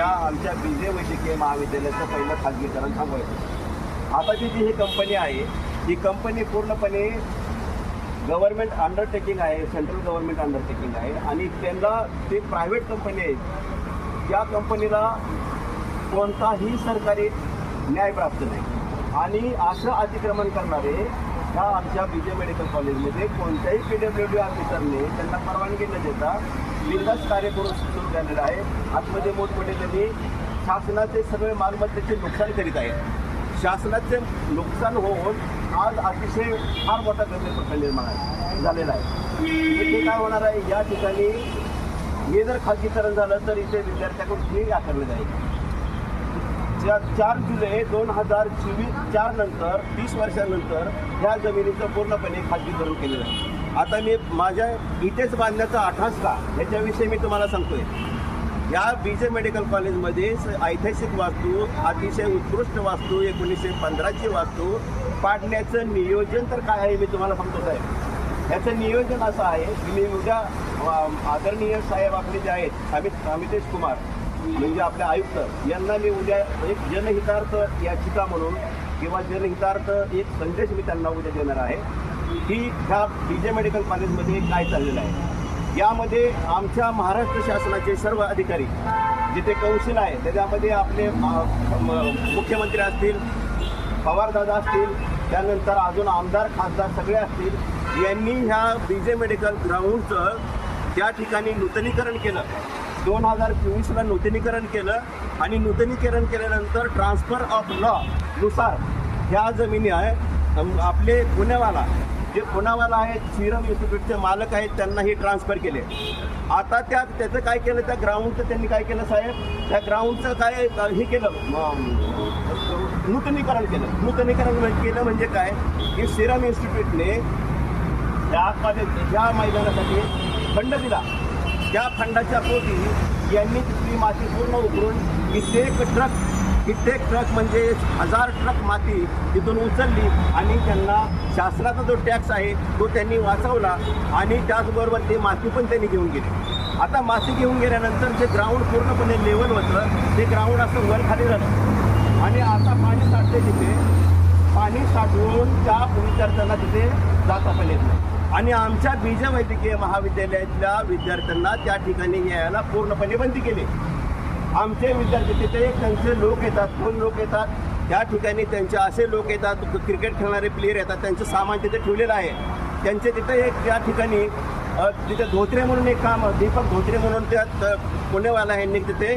या आमच्या बीजे वैद्यकीय महाविद्यालयाचं पहिलं खाजगीकरण थांबवायचं आताची जी ही कंपनी आहे. ही कंपनी पूर्णपणे गव्हर्नमेंट अंडरटेकिंग आहे सेंट्रल गव्हर्नमेंट अंडरटेकिंग आहे. आणि त्यांना ते प्रायव्हेट कंपनी आहे त्या कंपनीला कोणताही सरकारी न्याय प्राप्त नाही. आणि असं अतिक्रमण करणारे ह्या आमच्या बी जे मेडिकल कॉलेजमध्ये कोणत्याही पी डब्ल्यू डी ऑफिसरने त्यांना परवानगी न देता बिंदास कार्य करू सुरू झालेलं आहे. आतमध्ये मोठमोठे त्यांनी शासनाचे सगळे मालमत्तेचे नुकसान करीत आहेत. शासनाचे नुकसान होऊन आज अतिशय फार मोठा गंभीर प्रश्न निर्माण आहे झालेला आहे. इथे काय होणार आहे? या ठिकाणी हे जर खाजगीकरण झालं तर इथे विद्यार्थ्याकडून फी आकारली जाईल. ज्या चार जुलै दोन हजार चोवीस चार नंतर तीस वर्षानंतर ह्या जमिनीचं पूर्णपणे खाजगीकरण केलेलं आहे आता मी माझ्या इथेच बांधण्याचा आठास का? याच्याविषयी मी तुम्हाला सांगतोय. या बी जे मेडिकल कॉलेजमध्ये स- ऐतिहासिक वास्तू अतिशय उत्कृष्ट वास्तू एकोणीसशे पंधराची वास्तू पाडण्याचं नियोजन तर काय आहे मी तुम्हाला सांगतो साहेब? याचं नियोजन असं आहे की मी उद्या आदरणीय साहेब आपले जे आहेत अमित अमितेश कुमार म्हणजे आपले आयुक्त यांना मी उद्या एक जनहितार्थ याचिका म्हणून किंवा जनहितार्थ एक संदेश मी त्यांना उद्या देणार आहे. की ह्या बी जे मेडिकल कॉलेजमध्ये काय चाललेलं आहे? यामध्ये आमच्या महाराष्ट्र शासनाचे सर्व अधिकारी जिथे कौशल आहे त्याच्यामध्ये आपले म- मुख्यमंत्री असतील पवारदादा असतील त्यानंतर अजून आमदार खासदार सगळे असतील यांनी ह्या बी जे मेडिकल ग्राउंडचं त्या ठिकाणी नूतनीकरण केलं. दोन हजार चोवीसला नूतनीकरण केलं आणि नूतनीकरण केल्यानंतर ट्रान्सफर ऑफ लॉ नुसार ह्या जमिनी आहे आपले पुण्यावाला जे पुनावाला आहेत सिरम इन्स्टिट्यूटचे मालक आहेत त्यांना हे ट्रान्सफर केले. आता त्या त्याचं काय केलं त्या ग्राउंडचं त्यांनी काय केलं साहेब? त्या ग्राउंडचं काय हे केलं? नूतनीकरण केलं. नूतनीकरण केलं म्हणजे काय? की सिरम इन्स्टिट्यूटने त्या ज्या मैदानासाठी फंड दिला त्या फंडाच्या पोटी यांनी तिथली माती पूर्ण उकरून कित्येक ट्रक कित्येक ट्रक म्हणजे हजार ट्रक माती तिथून उचलली आणि त्यांना शासनाचा जो टॅक्स आहे तो त्यांनी वाचवला आणि त्याचबरोबर ते माती पण त्यांनी घेऊन गेली. आता माती घेऊन गेल्यानंतर जे ग्राउंड पूर्णपणे लेवल होतं ते ग्राउंड असं वर खाली झालं आणि आता पाणी साठते तिथे. पाणी साठवून त्या विद्यार्थ्यांना तिथे जाता पण येत नाही. आणि आमच्या बीज वैद्यकीय महाविद्यालयातल्या विद्यार्थ्यांना त्या ठिकाणी यायला पूर्णपणे बंदी केली. आमचे विद्यार्थी तिथे त्यांचे लोक येतात दोन लोक येतात. त्या ठिकाणी त्यांचे असे लोक येतात क्रिकेट खेळणारे प्लेयर येतात त्यांचं सामान तिथे ठेवलेलं आहे. त्यांचे तिथे एक त्या ठिकाणी तिथे धोत्रे म्हणून एक काम दीपक धोत्रे म्हणून त्या त- पुणेवाला यांनी तिथे